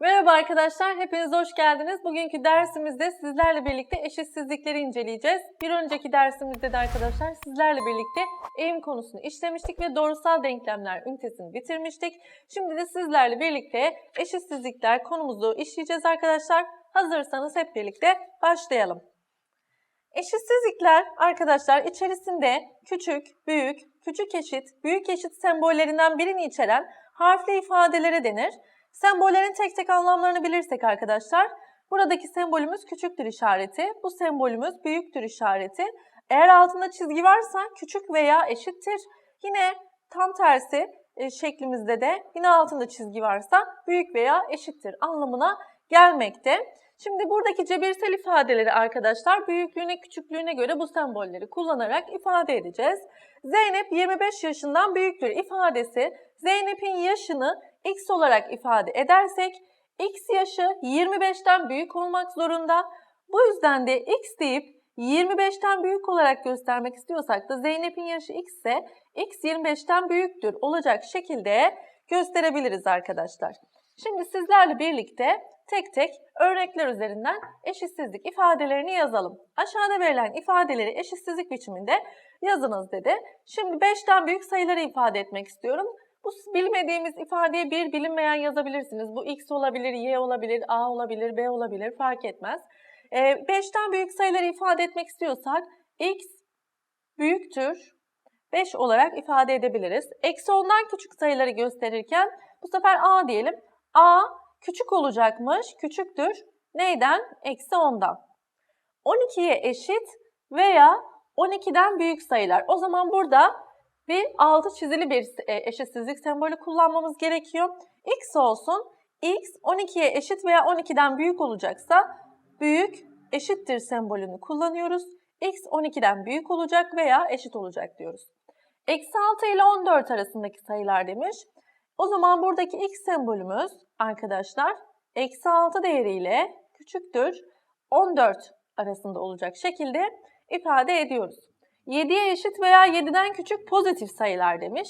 Merhaba arkadaşlar, hepiniz hoş geldiniz. Bugünkü dersimizde sizlerle birlikte eşitsizlikleri inceleyeceğiz. Bir önceki dersimizde de arkadaşlar sizlerle birlikte eğim konusunu işlemiştik ve doğrusal denklemler ünitesini bitirmiştik. Şimdi de sizlerle birlikte eşitsizlikler konumuzu işleyeceğiz arkadaşlar. Hazırsanız hep birlikte başlayalım. Eşitsizlikler arkadaşlar içerisinde küçük, büyük, küçük eşit, büyük eşit sembollerinden birini içeren harfli ifadelere denir. Sembollerin tek tek anlamlarını bilirsek arkadaşlar, buradaki sembolümüz küçüktür işareti, bu sembolümüz büyüktür işareti. Eğer altında çizgi varsa küçük veya eşittir. Yine tam tersi e, şeklimizde de yine altında çizgi varsa büyük veya eşittir anlamına gelmekte. Şimdi buradaki cebirsel ifadeleri arkadaşlar büyüklüğüne küçüklüğüne göre bu sembolleri kullanarak ifade edeceğiz. Zeynep 25 yaşından büyüktür ifadesi Zeynep'in yaşını x olarak ifade edersek x yaşı 25'ten büyük olmak zorunda. Bu yüzden de x deyip 25'ten büyük olarak göstermek istiyorsak da Zeynep'in yaşı x ise x 25'ten büyüktür olacak şekilde gösterebiliriz arkadaşlar. Şimdi sizlerle birlikte tek tek örnekler üzerinden eşitsizlik ifadelerini yazalım. Aşağıda verilen ifadeleri eşitsizlik biçiminde yazınız dedi. Şimdi 5'ten büyük sayıları ifade etmek istiyorum. Bu bilmediğimiz ifadeye bir bilinmeyen yazabilirsiniz. Bu x olabilir, y olabilir, a olabilir, b olabilir fark etmez. 5'ten büyük sayıları ifade etmek istiyorsak x büyüktür 5 olarak ifade edebiliriz. Eksi 10'dan küçük sayıları gösterirken bu sefer a diyelim. a küçük olacakmış, küçüktür. Neyden? Eksi 10'dan. 12'ye eşit veya 12'den büyük sayılar. O zaman burada bir altı çizili bir e, eşitsizlik sembolü kullanmamız gerekiyor. x olsun. x 12'ye eşit veya 12'den büyük olacaksa büyük eşittir sembolünü kullanıyoruz. x 12'den büyük olacak veya eşit olacak diyoruz. Eksi 6 ile 14 arasındaki sayılar demiş. O zaman buradaki x sembolümüz arkadaşlar eksi 6 değeriyle küçüktür 14 arasında olacak şekilde ifade ediyoruz. 7'ye eşit veya 7'den küçük pozitif sayılar demiş.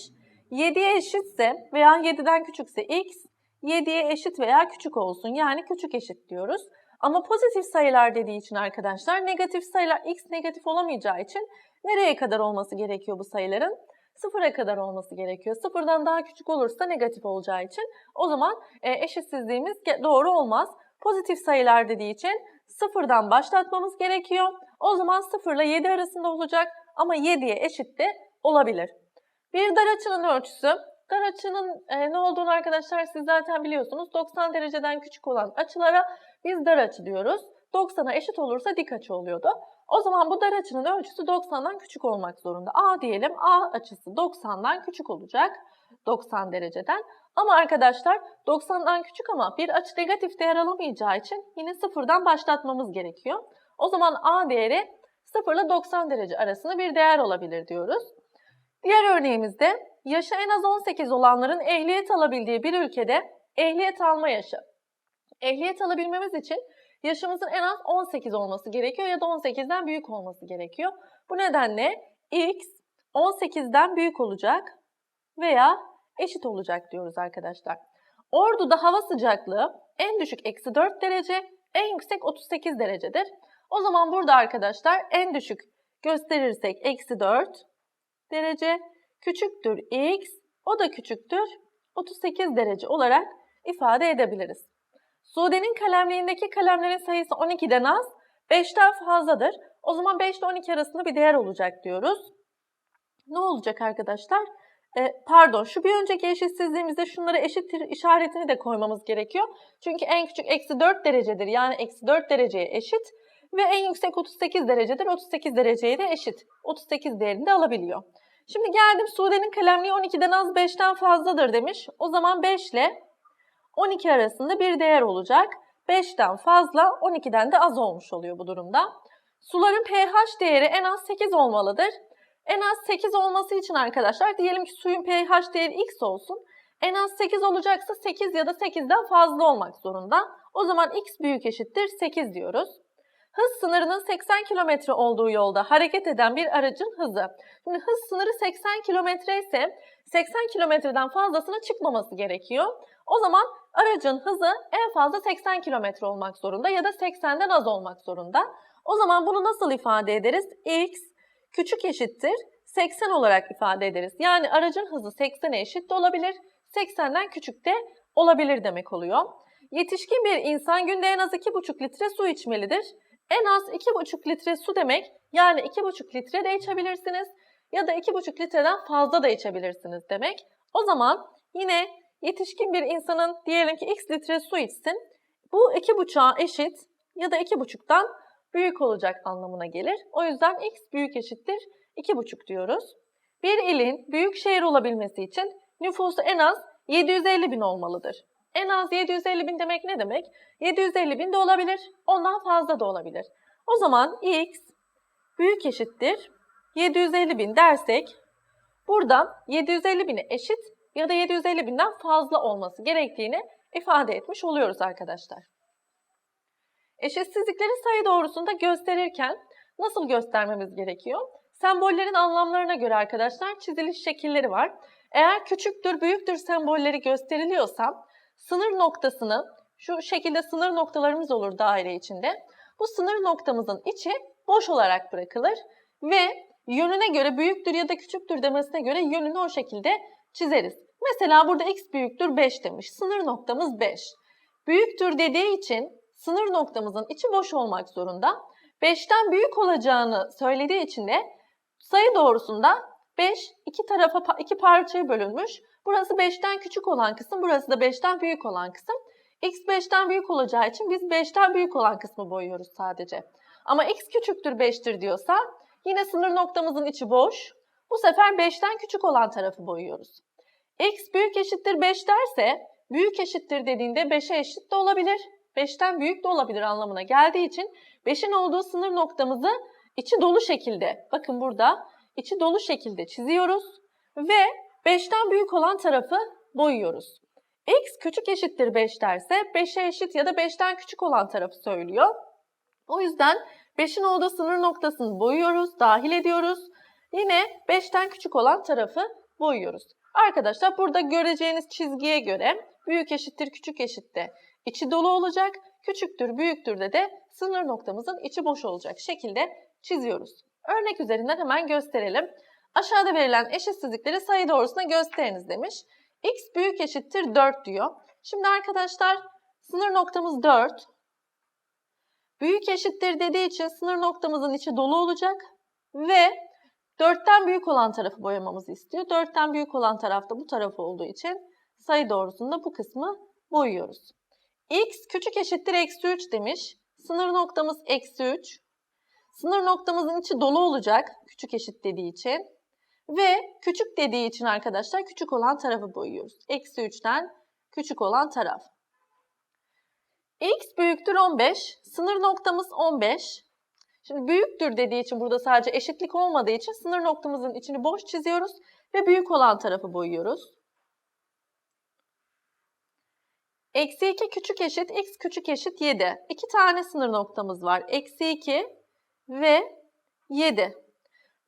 7'ye eşitse veya 7'den küçükse x, 7'ye eşit veya küçük olsun. Yani küçük eşit diyoruz. Ama pozitif sayılar dediği için arkadaşlar negatif sayılar x negatif olamayacağı için nereye kadar olması gerekiyor bu sayıların? Sıfıra kadar olması gerekiyor. Sıfırdan daha küçük olursa negatif olacağı için o zaman e, eşitsizliğimiz doğru olmaz. Pozitif sayılar dediği için sıfırdan başlatmamız gerekiyor. O zaman 0 ile 7 arasında olacak ama 7'ye eşit de olabilir. Bir dar açının ölçüsü, dar açının e, ne olduğunu arkadaşlar siz zaten biliyorsunuz. 90 dereceden küçük olan açılara biz dar açı diyoruz. 90'a eşit olursa dik açı oluyordu. O zaman bu dar açının ölçüsü 90'dan küçük olmak zorunda. A diyelim A açısı 90'dan küçük olacak. 90 dereceden. Ama arkadaşlar 90'dan küçük ama bir açı negatif değer alamayacağı için yine sıfırdan başlatmamız gerekiyor. O zaman A değeri 0 ile 90 derece arasında bir değer olabilir diyoruz. Diğer örneğimizde yaşı en az 18 olanların ehliyet alabildiği bir ülkede ehliyet alma yaşı. Ehliyet alabilmemiz için yaşımızın en az 18 olması gerekiyor ya da 18'den büyük olması gerekiyor. Bu nedenle x 18'den büyük olacak veya eşit olacak diyoruz arkadaşlar. Ordu'da hava sıcaklığı en düşük eksi 4 derece, en yüksek 38 derecedir. O zaman burada arkadaşlar en düşük gösterirsek eksi 4 derece küçüktür x o da küçüktür 38 derece olarak ifade edebiliriz. Sude'nin kalemliğindeki kalemlerin sayısı 12'den az, 5'ten fazladır. O zaman 5 ile 12 arasında bir değer olacak diyoruz. Ne olacak arkadaşlar? E, pardon şu bir önceki eşitsizliğimizde şunlara eşittir işaretini de koymamız gerekiyor. Çünkü en küçük eksi 4 derecedir. Yani eksi 4 dereceye eşit. Ve en yüksek 38 derecedir. 38 dereceye de eşit. 38 değerini de alabiliyor. Şimdi geldim Sude'nin kalemliği 12'den az 5'ten fazladır demiş. O zaman 5 ile 12 arasında bir değer olacak. 5'ten fazla 12'den de az olmuş oluyor bu durumda. Suların pH değeri en az 8 olmalıdır. En az 8 olması için arkadaşlar diyelim ki suyun pH değeri x olsun. En az 8 olacaksa 8 ya da 8'den fazla olmak zorunda. O zaman x büyük eşittir 8 diyoruz. Hız sınırının 80 km olduğu yolda hareket eden bir aracın hızı. Şimdi hız sınırı 80 km ise 80 kilometreden fazlasına çıkmaması gerekiyor. O zaman aracın hızı en fazla 80 km olmak zorunda ya da 80'den az olmak zorunda. O zaman bunu nasıl ifade ederiz? x küçük eşittir 80 olarak ifade ederiz. Yani aracın hızı 80'e eşit de olabilir, 80'den küçük de olabilir demek oluyor. Yetişkin bir insan günde en az 2,5 litre su içmelidir. En az 2,5 litre su demek yani 2,5 litre de içebilirsiniz ya da 2,5 litreden fazla da içebilirsiniz demek. O zaman yine yetişkin bir insanın diyelim ki x litre su içsin. Bu 2,5'a eşit ya da 2,5'tan büyük olacak anlamına gelir. O yüzden x büyük eşittir 2,5 diyoruz. Bir ilin büyük şehir olabilmesi için nüfusu en az 750 bin olmalıdır. En az 750 bin demek ne demek? 750 bin de olabilir, ondan fazla da olabilir. O zaman x büyük eşittir 750 bin dersek buradan 750 bine eşit ya da 750 binden fazla olması gerektiğini ifade etmiş oluyoruz arkadaşlar. Eşitsizlikleri sayı doğrusunda gösterirken nasıl göstermemiz gerekiyor? Sembollerin anlamlarına göre arkadaşlar çiziliş şekilleri var. Eğer küçüktür, büyüktür sembolleri gösteriliyorsa sınır noktasını, şu şekilde sınır noktalarımız olur daire içinde. Bu sınır noktamızın içi boş olarak bırakılır ve yönüne göre büyüktür ya da küçüktür demesine göre yönünü o şekilde çizeriz. Mesela burada x büyüktür 5 demiş. Sınır noktamız 5. Büyüktür dediği için sınır noktamızın içi boş olmak zorunda. 5'ten büyük olacağını söylediği için de sayı doğrusunda 5 iki tarafa iki parçaya bölünmüş. Burası 5'ten küçük olan kısım, burası da 5'ten büyük olan kısım. X 5'ten büyük olacağı için biz 5'ten büyük olan kısmı boyuyoruz sadece. Ama x küçüktür 5'tir diyorsa yine sınır noktamızın içi boş. Bu sefer 5'ten küçük olan tarafı boyuyoruz. x büyük eşittir 5 derse büyük eşittir dediğinde 5'e eşit de olabilir. 5'ten büyük de olabilir anlamına geldiği için 5'in olduğu sınır noktamızı içi dolu şekilde, bakın burada içi dolu şekilde çiziyoruz ve 5'ten büyük olan tarafı boyuyoruz. x küçük eşittir 5 derse 5'e eşit ya da 5'ten küçük olan tarafı söylüyor. O yüzden 5'in olduğu sınır noktasını boyuyoruz, dahil ediyoruz. Yine 5'ten küçük olan tarafı boyuyoruz. Arkadaşlar burada göreceğiniz çizgiye göre büyük eşittir küçük eşitte içi dolu olacak. Küçüktür büyüktür de de sınır noktamızın içi boş olacak şekilde çiziyoruz. Örnek üzerinden hemen gösterelim. Aşağıda verilen eşitsizlikleri sayı doğrusuna gösteriniz demiş. x büyük eşittir 4 diyor. Şimdi arkadaşlar sınır noktamız 4. Büyük eşittir dediği için sınır noktamızın içi dolu olacak ve 4'ten büyük olan tarafı boyamamızı istiyor. 4'ten büyük olan taraf da bu taraf olduğu için sayı doğrusunda bu kısmı boyuyoruz. x küçük eşittir eksi 3 demiş. Sınır noktamız eksi 3. Sınır noktamızın içi dolu olacak küçük eşit dediği için. Ve küçük dediği için arkadaşlar küçük olan tarafı boyuyoruz. Eksi 3'ten küçük olan taraf. x büyüktür 15. Sınır noktamız 15. Şimdi büyüktür dediği için burada sadece eşitlik olmadığı için sınır noktamızın içini boş çiziyoruz ve büyük olan tarafı boyuyoruz. Eksi 2 küçük eşit, x küçük eşit 7. İki tane sınır noktamız var. Eksi 2 ve 7.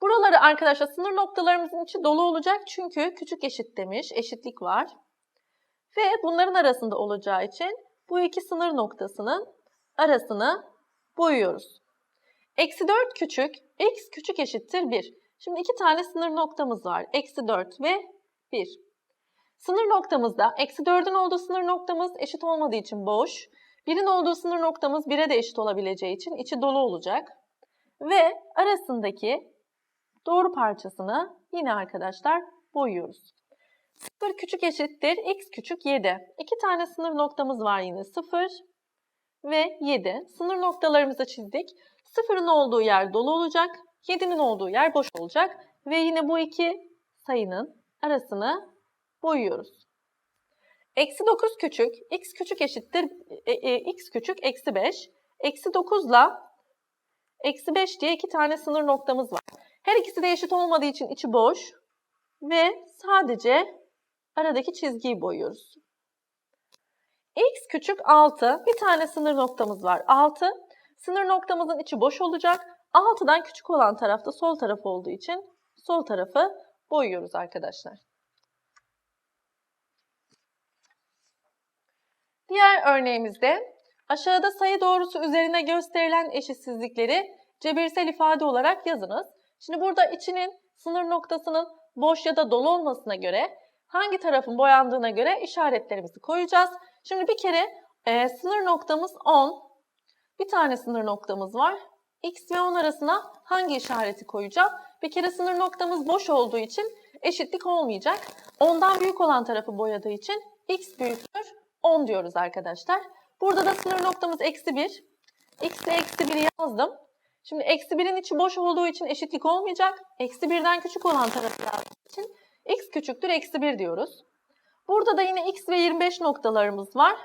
Buraları arkadaşlar sınır noktalarımızın içi dolu olacak çünkü küçük eşit demiş, eşitlik var. Ve bunların arasında olacağı için bu iki sınır noktasının arasını boyuyoruz. Eksi 4 küçük, x küçük eşittir 1. Şimdi iki tane sınır noktamız var. Eksi 4 ve 1. Sınır noktamızda eksi 4'ün olduğu sınır noktamız eşit olmadığı için boş. 1'in olduğu sınır noktamız 1'e de eşit olabileceği için içi dolu olacak. Ve arasındaki doğru parçasını yine arkadaşlar boyuyoruz. 0 küçük eşittir x küçük 7. İki tane sınır noktamız var yine 0 ve 7. Sınır noktalarımızı çizdik. 0'ın olduğu yer dolu olacak, 7'nin olduğu yer boş olacak ve yine bu iki sayının arasını boyuyoruz. Eksi 9 küçük, x küçük eşittir, e, e, x küçük eksi 5. Eksi 9 ile eksi 5 diye iki tane sınır noktamız var. Her ikisi de eşit olmadığı için içi boş ve sadece aradaki çizgiyi boyuyoruz. x küçük 6, bir tane sınır noktamız var 6 Sınır noktamızın içi boş olacak. 6'dan küçük olan tarafta sol taraf olduğu için sol tarafı boyuyoruz arkadaşlar. Diğer örneğimizde aşağıda sayı doğrusu üzerine gösterilen eşitsizlikleri cebirsel ifade olarak yazınız. Şimdi burada içinin sınır noktasının boş ya da dolu olmasına göre hangi tarafın boyandığına göre işaretlerimizi koyacağız. Şimdi bir kere e, sınır noktamız 10. Bir tane sınır noktamız var. X ve 10 arasına hangi işareti koyacağım? Bir kere sınır noktamız boş olduğu için eşitlik olmayacak. 10'dan büyük olan tarafı boyadığı için X büyüktür 10 diyoruz arkadaşlar. Burada da sınır noktamız eksi 1. X ile eksi 1'i yazdım. Şimdi eksi 1'in içi boş olduğu için eşitlik olmayacak. Eksi 1'den küçük olan tarafı yazdığım için x küçüktür eksi 1 diyoruz. Burada da yine x ve 25 noktalarımız var.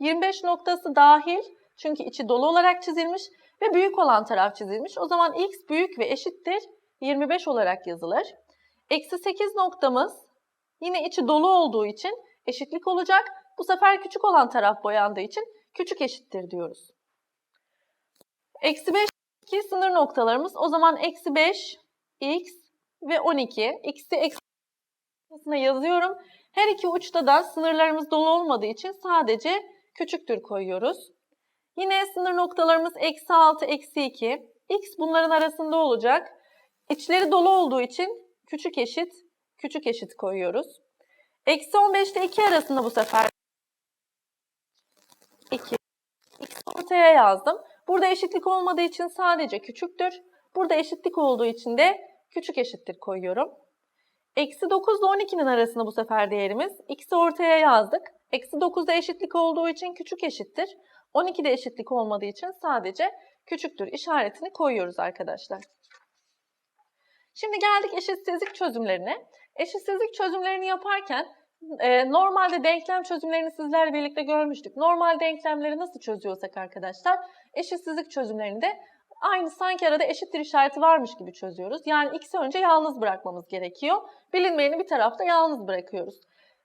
25 noktası dahil çünkü içi dolu olarak çizilmiş ve büyük olan taraf çizilmiş. O zaman x büyük ve eşittir 25 olarak yazılır. Eksi 8 noktamız yine içi dolu olduğu için eşitlik olacak. Bu sefer küçük olan taraf boyandığı için küçük eşittir diyoruz. Eksi 5 2 sınır noktalarımız. O zaman eksi 5, x ve 12. X'i eksi yazıyorum. Her iki uçta da sınırlarımız dolu olmadığı için sadece küçüktür koyuyoruz. Yine sınır noktalarımız eksi 6, eksi 2. X bunların arasında olacak. İçleri dolu olduğu için küçük eşit, küçük eşit koyuyoruz. Eksi 15 ile 2 arasında bu sefer 2. X ortaya yazdım. Burada eşitlik olmadığı için sadece küçüktür. Burada eşitlik olduğu için de küçük eşittir koyuyorum. Eksi 9 ile 12'nin arasında bu sefer değerimiz. X'i ortaya yazdık. Eksi 9'da eşitlik olduğu için küçük eşittir. 12'de eşitlik olmadığı için sadece küçüktür işaretini koyuyoruz arkadaşlar. Şimdi geldik eşitsizlik çözümlerine. Eşitsizlik çözümlerini yaparken e, normalde denklem çözümlerini sizlerle birlikte görmüştük. Normal denklemleri nasıl çözüyorsak arkadaşlar eşitsizlik çözümlerini de aynı sanki arada eşittir işareti varmış gibi çözüyoruz. Yani x'i önce yalnız bırakmamız gerekiyor. Bilinmeyeni bir tarafta yalnız bırakıyoruz.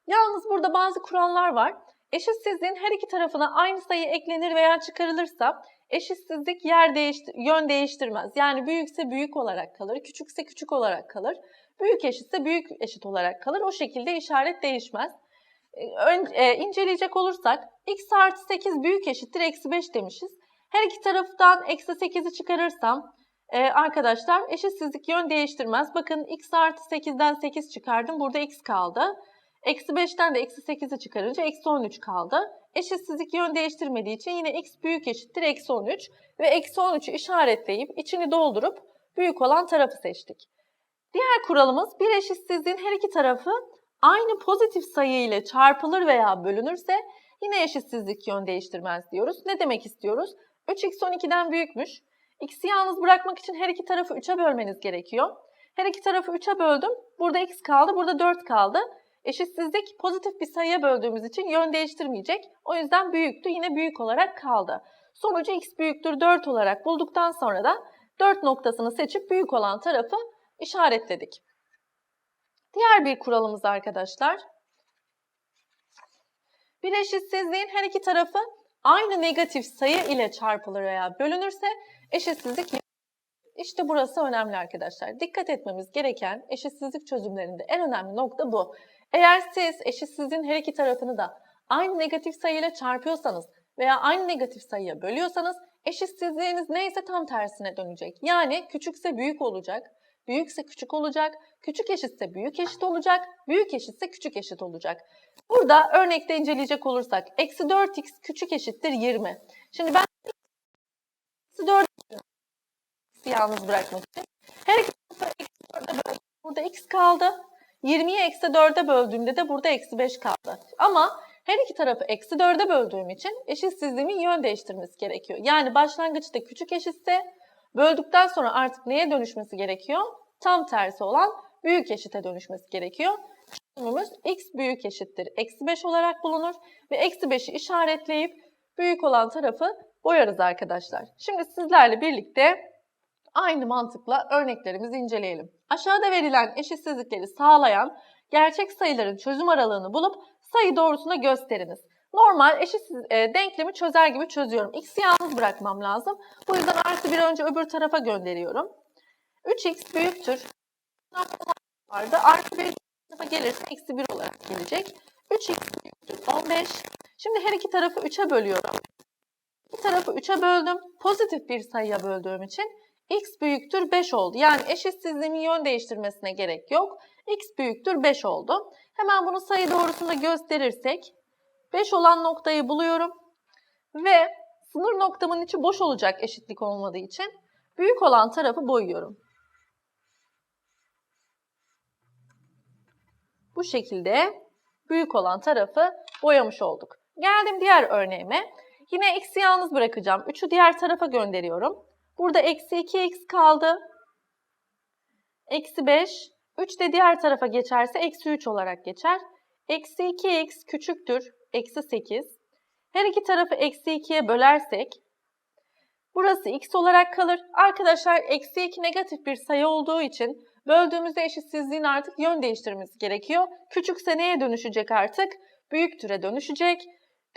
Yalnız burada bazı kurallar var. Eşitsizliğin her iki tarafına aynı sayı eklenir veya çıkarılırsa eşitsizlik yer değiştir yön değiştirmez. Yani büyükse büyük olarak kalır, küçükse küçük olarak kalır. Büyük eşitse büyük eşit olarak kalır. O şekilde işaret değişmez. Ön, e, inceleyecek olursak x artı 8 büyük eşittir eksi 5 demişiz. Her iki taraftan eksi 8'i çıkarırsam e, arkadaşlar eşitsizlik yön değiştirmez. Bakın x artı 8'den 8 çıkardım. Burada x kaldı. Eksi 5'ten de eksi 8'i çıkarınca eksi 13 kaldı. Eşitsizlik yön değiştirmediği için yine x büyük eşittir eksi 13 ve eksi 13'ü işaretleyip içini doldurup büyük olan tarafı seçtik. Diğer kuralımız bir eşitsizliğin her iki tarafı aynı pozitif sayı ile çarpılır veya bölünürse yine eşitsizlik yön değiştirmez diyoruz. Ne demek istiyoruz? 3x 12'den büyükmüş. X'i yalnız bırakmak için her iki tarafı 3'e bölmeniz gerekiyor. Her iki tarafı 3'e böldüm. Burada x kaldı, burada 4 kaldı. Eşitsizlik pozitif bir sayıya böldüğümüz için yön değiştirmeyecek. O yüzden büyüktü, yine büyük olarak kaldı. Sonucu x büyüktür 4 olarak bulduktan sonra da 4 noktasını seçip büyük olan tarafı işaretledik. Diğer bir kuralımız arkadaşlar. Bir eşitsizliğin her iki tarafı aynı negatif sayı ile çarpılır veya bölünürse eşitsizlik işte burası önemli arkadaşlar. Dikkat etmemiz gereken eşitsizlik çözümlerinde en önemli nokta bu. Eğer siz eşitsizliğin her iki tarafını da aynı negatif sayı ile çarpıyorsanız veya aynı negatif sayıya bölüyorsanız eşitsizliğiniz neyse tam tersine dönecek. Yani küçükse büyük olacak, büyükse küçük olacak, küçük eşitse büyük eşit olacak, büyük eşitse küçük eşit olacak. Burada örnekte inceleyecek olursak eksi 4x küçük eşittir 20. Şimdi ben eksi 4 yalnız bırakmak için her iki tarafı eksi 4'e Burada x kaldı. 20'yi eksi 4'e böldüğümde de burada eksi 5 kaldı. Ama her iki tarafı eksi 4'e böldüğüm için eşitsizliğimin yön değiştirmesi gerekiyor. Yani başlangıçta küçük eşitse böldükten sonra artık neye dönüşmesi gerekiyor? Tam tersi olan büyük eşite dönüşmesi gerekiyor. Çözümümüz x büyük eşittir. Eksi 5 olarak bulunur ve eksi 5'i işaretleyip büyük olan tarafı boyarız arkadaşlar. Şimdi sizlerle birlikte aynı mantıkla örneklerimizi inceleyelim. Aşağıda verilen eşitsizlikleri sağlayan gerçek sayıların çözüm aralığını bulup sayı doğrusuna gösteriniz. normal eşitsiz e, denklemi çözer gibi çözüyorum. X'i yalnız bırakmam lazım. Bu yüzden artı bir önce öbür tarafa gönderiyorum. 3x büyüktür. Vardı. Artı bir tarafa gelirse eksi 1 olarak gelecek. 3x büyüktür 15. Şimdi her iki tarafı 3'e bölüyorum. Bir tarafı 3'e böldüm. Pozitif bir sayıya böldüğüm için x büyüktür 5 oldu. Yani eşitsizliğimin yön değiştirmesine gerek yok. x büyüktür 5 oldu. Hemen bunu sayı doğrusunda gösterirsek 5 olan noktayı buluyorum. Ve sınır noktamın içi boş olacak eşitlik olmadığı için büyük olan tarafı boyuyorum. Bu şekilde büyük olan tarafı boyamış olduk. Geldim diğer örneğime. Yine x'i yalnız bırakacağım. 3'ü diğer tarafa gönderiyorum. Burada eksi 2x kaldı. Eksi 5. 3 de diğer tarafa geçerse eksi 3 olarak geçer. Eksi 2x küçüktür. Eksi 8. Her iki tarafı eksi 2'ye bölersek burası x olarak kalır. Arkadaşlar eksi 2 negatif bir sayı olduğu için böldüğümüzde eşitsizliğin artık yön değiştirmesi gerekiyor. Küçükse neye dönüşecek artık? Büyük türe dönüşecek.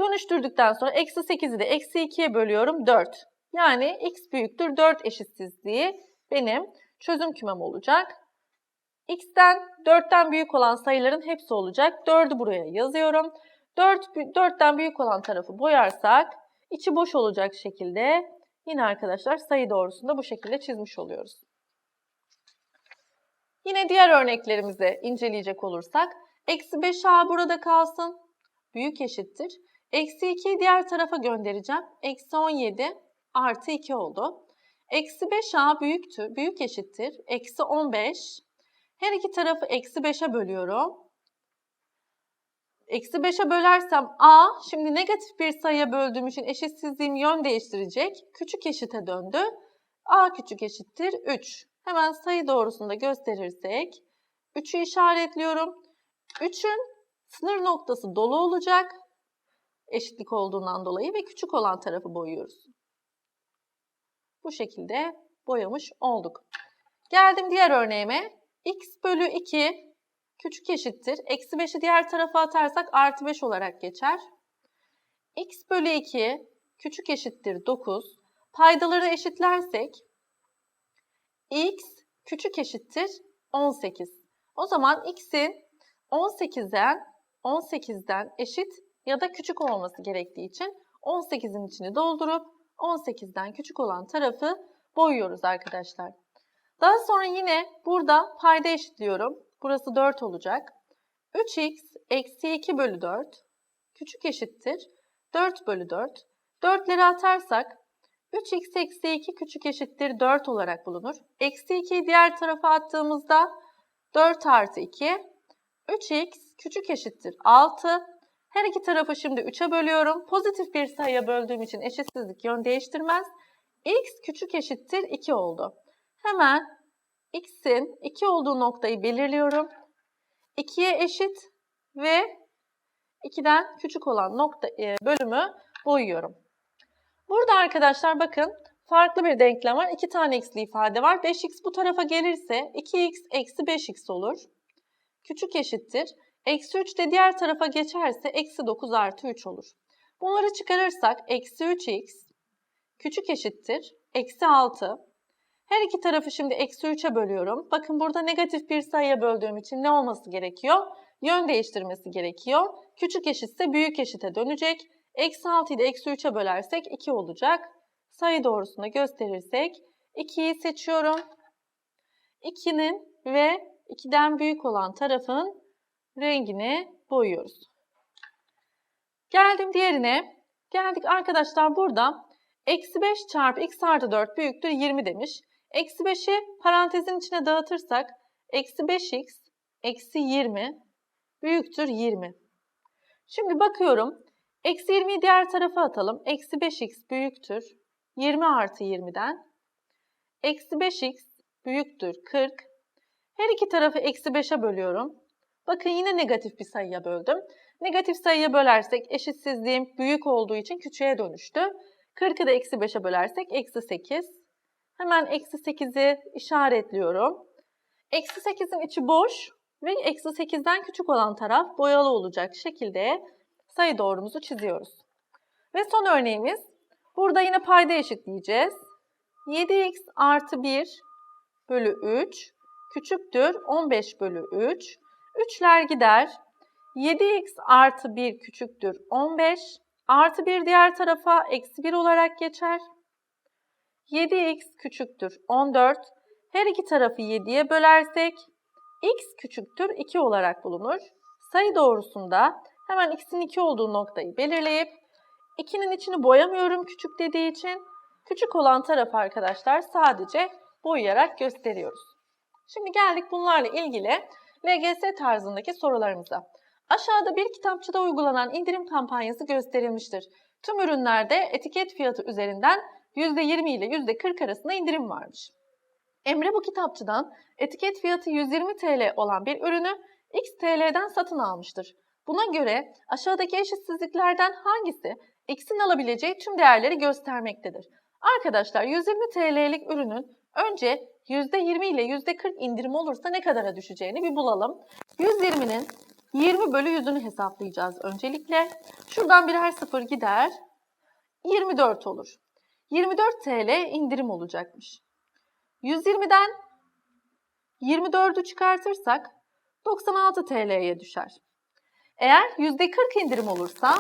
Dönüştürdükten sonra eksi 8'i de eksi 2'ye bölüyorum 4. Yani x büyüktür 4 eşitsizliği benim çözüm kümem olacak. x'ten 4'ten büyük olan sayıların hepsi olacak. 4'ü buraya yazıyorum. 4, 4'ten büyük olan tarafı boyarsak içi boş olacak şekilde yine arkadaşlar sayı doğrusunda bu şekilde çizmiş oluyoruz. Yine diğer örneklerimizi inceleyecek olursak eksi 5a burada kalsın. Büyük eşittir. Eksi 2'yi diğer tarafa göndereceğim. Eksi 17 artı 2 oldu. Eksi 5a büyüktür, büyük eşittir. Eksi 15. Her iki tarafı eksi 5'e bölüyorum. Eksi 5'e bölersem a, şimdi negatif bir sayıya böldüğüm için eşitsizliğim yön değiştirecek. Küçük eşite döndü. a küçük eşittir 3. Hemen sayı doğrusunda gösterirsek 3'ü işaretliyorum. 3'ün sınır noktası dolu olacak. Eşitlik olduğundan dolayı ve küçük olan tarafı boyuyoruz. Bu şekilde boyamış olduk. Geldim diğer örneğime. x bölü 2 küçük eşittir. Eksi 5'i diğer tarafa atarsak artı 5 olarak geçer. x bölü 2 küçük eşittir 9. Paydaları eşitlersek x küçük eşittir 18. O zaman x'in 18'den 18'den eşit ya da küçük olması gerektiği için 18'in içini doldurup 18'den küçük olan tarafı boyuyoruz arkadaşlar. Daha sonra yine burada payda eşitliyorum. Burası 4 olacak. 3x eksi 2 bölü 4 küçük eşittir 4 bölü 4. 4'leri atarsak 3x eksi 2 küçük eşittir 4 olarak bulunur. Eksi 2'yi diğer tarafa attığımızda 4 artı 2. 3x küçük eşittir 6. Her iki tarafı şimdi 3'e bölüyorum. Pozitif bir sayıya böldüğüm için eşitsizlik yön değiştirmez. x küçük eşittir 2 oldu. Hemen x'in 2 olduğu noktayı belirliyorum. 2'ye eşit ve 2'den küçük olan nokta e, bölümü boyuyorum. Burada arkadaşlar bakın farklı bir denklem var. 2 tane x'li ifade var. 5x bu tarafa gelirse 2x eksi 5x olur. Küçük eşittir. Eksi 3 de diğer tarafa geçerse eksi 9 artı 3 olur. Bunları çıkarırsak eksi 3x küçük eşittir. Eksi 6. Her iki tarafı şimdi eksi 3'e bölüyorum. Bakın burada negatif bir sayıya böldüğüm için ne olması gerekiyor? Yön değiştirmesi gerekiyor. Küçük eşitse büyük eşite dönecek. Eksi 6'yı da eksi 3'e bölersek 2 olacak. Sayı doğrusunda gösterirsek 2'yi seçiyorum. 2'nin ve 2'den büyük olan tarafın rengini boyuyoruz. Geldim diğerine. Geldik arkadaşlar burada eksi 5 çarpı x artı 4 büyüktür 20 demiş. Eksi 5'i parantezin içine dağıtırsak eksi 5x eksi 20 büyüktür 20. Şimdi bakıyorum. Eksi 20'yi diğer tarafa atalım. Eksi 5x büyüktür 20 artı 20'den. Eksi 5x büyüktür 40. Her iki tarafı eksi 5'e bölüyorum. Bakın yine negatif bir sayıya böldüm. Negatif sayıya bölersek eşitsizliğim büyük olduğu için küçüğe dönüştü. 40'ı da eksi 5'e bölersek eksi 8. Hemen eksi 8'i işaretliyorum. Eksi 8'in içi boş ve eksi 8'den küçük olan taraf boyalı olacak şekilde sayı doğrumuzu çiziyoruz. Ve son örneğimiz, burada yine payda eşitleyeceğiz. 7x artı 1 bölü 3 küçüktür 15 bölü 3. 3'ler gider. 7x artı 1 küçüktür 15. Artı 1 diğer tarafa eksi 1 olarak geçer. 7x küçüktür 14. Her iki tarafı 7'ye bölersek x küçüktür 2 olarak bulunur. Sayı doğrusunda hemen x'in 2 olduğu noktayı belirleyip 2'nin içini boyamıyorum küçük dediği için küçük olan taraf arkadaşlar sadece boyayarak gösteriyoruz. Şimdi geldik bunlarla ilgili LGS tarzındaki sorularımıza. Aşağıda bir kitapçıda uygulanan indirim kampanyası gösterilmiştir. Tüm ürünlerde etiket fiyatı üzerinden %20 ile %40 arasında indirim varmış. Emre bu kitapçıdan etiket fiyatı 120 TL olan bir ürünü X TL'den satın almıştır. Buna göre aşağıdaki eşitsizliklerden hangisi X'in alabileceği tüm değerleri göstermektedir? Arkadaşlar 120 TL'lik ürünün önce %20 ile %40 indirim olursa ne kadara düşeceğini bir bulalım. 120'nin 20 bölü 100'ünü hesaplayacağız öncelikle. Şuradan birer sıfır gider. 24 olur. 24 TL indirim olacakmış. 120'den 24'ü çıkartırsak 96 TL'ye düşer. Eğer %40 indirim olursa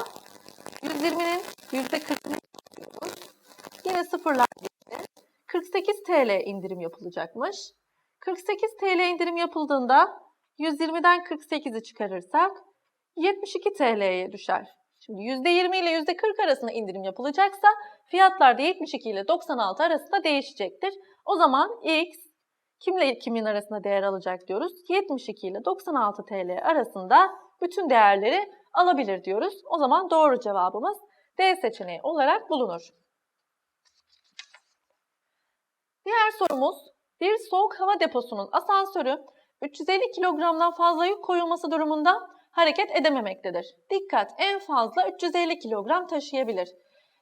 120'nin %40'ını yapıyoruz. Yine sıfırlar. 48 TL indirim yapılacakmış. 48 TL indirim yapıldığında 120'den 48'i çıkarırsak 72 TL'ye düşer. Şimdi %20 ile %40 arasında indirim yapılacaksa fiyatlar da 72 ile 96 arasında değişecektir. O zaman X kimle kimin arasında değer alacak diyoruz. 72 ile 96 TL arasında bütün değerleri alabilir diyoruz. O zaman doğru cevabımız D seçeneği olarak bulunur. Diğer sorumuz bir soğuk hava deposunun asansörü 350 kilogramdan fazla yük koyulması durumunda hareket edememektedir. Dikkat en fazla 350 kilogram taşıyabilir.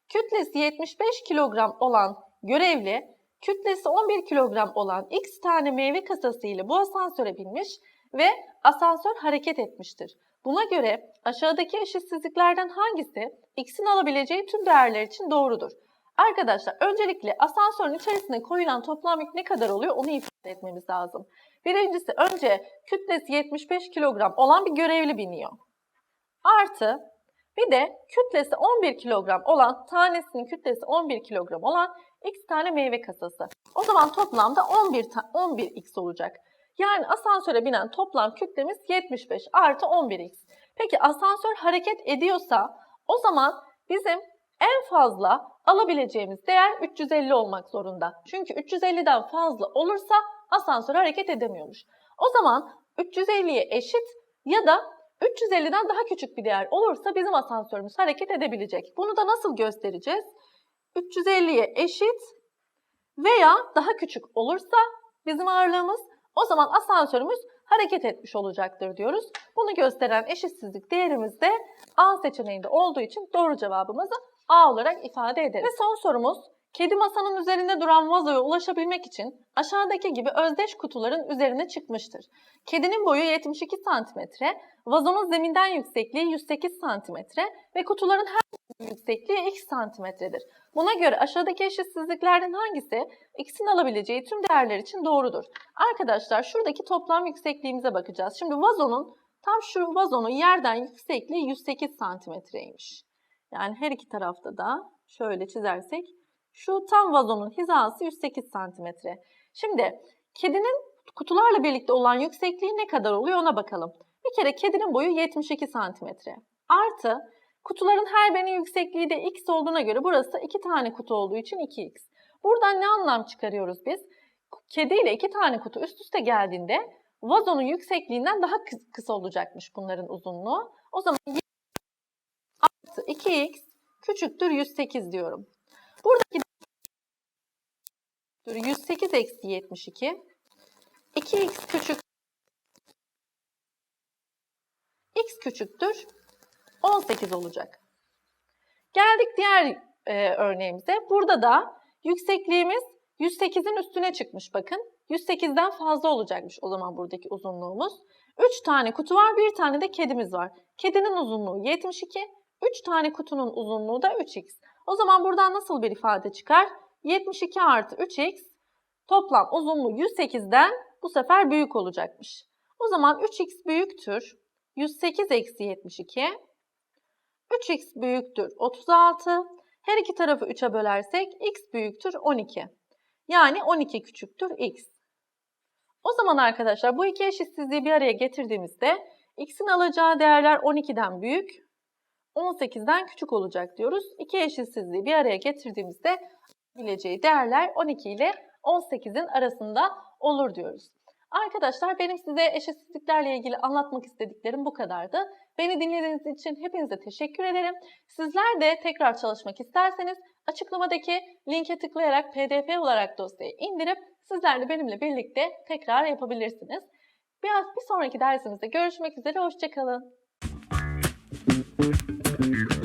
Kütlesi 75 kilogram olan görevli, kütlesi 11 kilogram olan X tane meyve kasası ile bu asansöre binmiş ve asansör hareket etmiştir. Buna göre aşağıdaki eşitsizliklerden hangisi X'in alabileceği tüm değerler için doğrudur? Arkadaşlar öncelikle asansörün içerisine koyulan toplam yük ne kadar oluyor onu ifade etmemiz lazım. Birincisi önce kütlesi 75 kilogram olan bir görevli biniyor. Artı bir de kütlesi 11 kilogram olan, tanesinin kütlesi 11 kilogram olan x tane meyve kasası. O zaman toplamda 11, 11x olacak. Yani asansöre binen toplam kütlemiz 75 artı 11x. Peki asansör hareket ediyorsa o zaman bizim en fazla alabileceğimiz değer 350 olmak zorunda. Çünkü 350'den fazla olursa asansör hareket edemiyormuş. O zaman 350'ye eşit ya da 350'den daha küçük bir değer olursa bizim asansörümüz hareket edebilecek. Bunu da nasıl göstereceğiz? 350'ye eşit veya daha küçük olursa bizim ağırlığımız o zaman asansörümüz hareket etmiş olacaktır diyoruz. Bunu gösteren eşitsizlik değerimiz de A seçeneğinde olduğu için doğru cevabımızı A olarak ifade ederiz. Ve son sorumuz Kedi masanın üzerinde duran vazoya ulaşabilmek için aşağıdaki gibi özdeş kutuların üzerine çıkmıştır. Kedinin boyu 72 cm, vazonun zeminden yüksekliği 108 cm ve kutuların her yüksekliği x santimetredir. Buna göre aşağıdaki eşitsizliklerden hangisi x'in alabileceği tüm değerler için doğrudur? Arkadaşlar şuradaki toplam yüksekliğimize bakacağız. Şimdi vazonun tam şu vazonun yerden yüksekliği 108 santimetreymiş. Yani her iki tarafta da şöyle çizersek şu tam vazonun hizası 108 cm. Şimdi kedinin kutularla birlikte olan yüksekliği ne kadar oluyor ona bakalım. Bir kere kedinin boyu 72 cm. Artı kutuların her birinin yüksekliği de x olduğuna göre burası 2 tane kutu olduğu için 2x. Buradan ne anlam çıkarıyoruz biz? Kedi ile 2 tane kutu üst üste geldiğinde vazonun yüksekliğinden daha kısa olacakmış bunların uzunluğu. O zaman 2x küçüktür 108 diyorum. Buradaki 108 eksi 72. 2x küçük x küçüktür 18 olacak. Geldik diğer e, örneğimize. Burada da yüksekliğimiz 108'in üstüne çıkmış bakın. 108'den fazla olacakmış o zaman buradaki uzunluğumuz. 3 tane kutu var, bir tane de kedimiz var. Kedinin uzunluğu 72, 3 tane kutunun uzunluğu da 3x. O zaman buradan nasıl bir ifade çıkar? 72 artı 3x toplam uzunluğu 108'den bu sefer büyük olacakmış. O zaman 3x büyüktür 108 eksi 72. 3x büyüktür 36. Her iki tarafı 3'e bölersek x büyüktür 12. Yani 12 küçüktür x. O zaman arkadaşlar bu iki eşitsizliği bir araya getirdiğimizde x'in alacağı değerler 12'den büyük, 18'den küçük olacak diyoruz. İki eşitsizliği bir araya getirdiğimizde bileceği değerler 12 ile 18'in arasında olur diyoruz. Arkadaşlar benim size eşitsizliklerle ilgili anlatmak istediklerim bu kadardı. Beni dinlediğiniz için hepinize teşekkür ederim. Sizler de tekrar çalışmak isterseniz açıklamadaki linke tıklayarak pdf olarak dosyayı indirip sizler de benimle birlikte tekrar yapabilirsiniz. Biraz bir sonraki dersimizde görüşmek üzere, hoşçakalın. Thank you.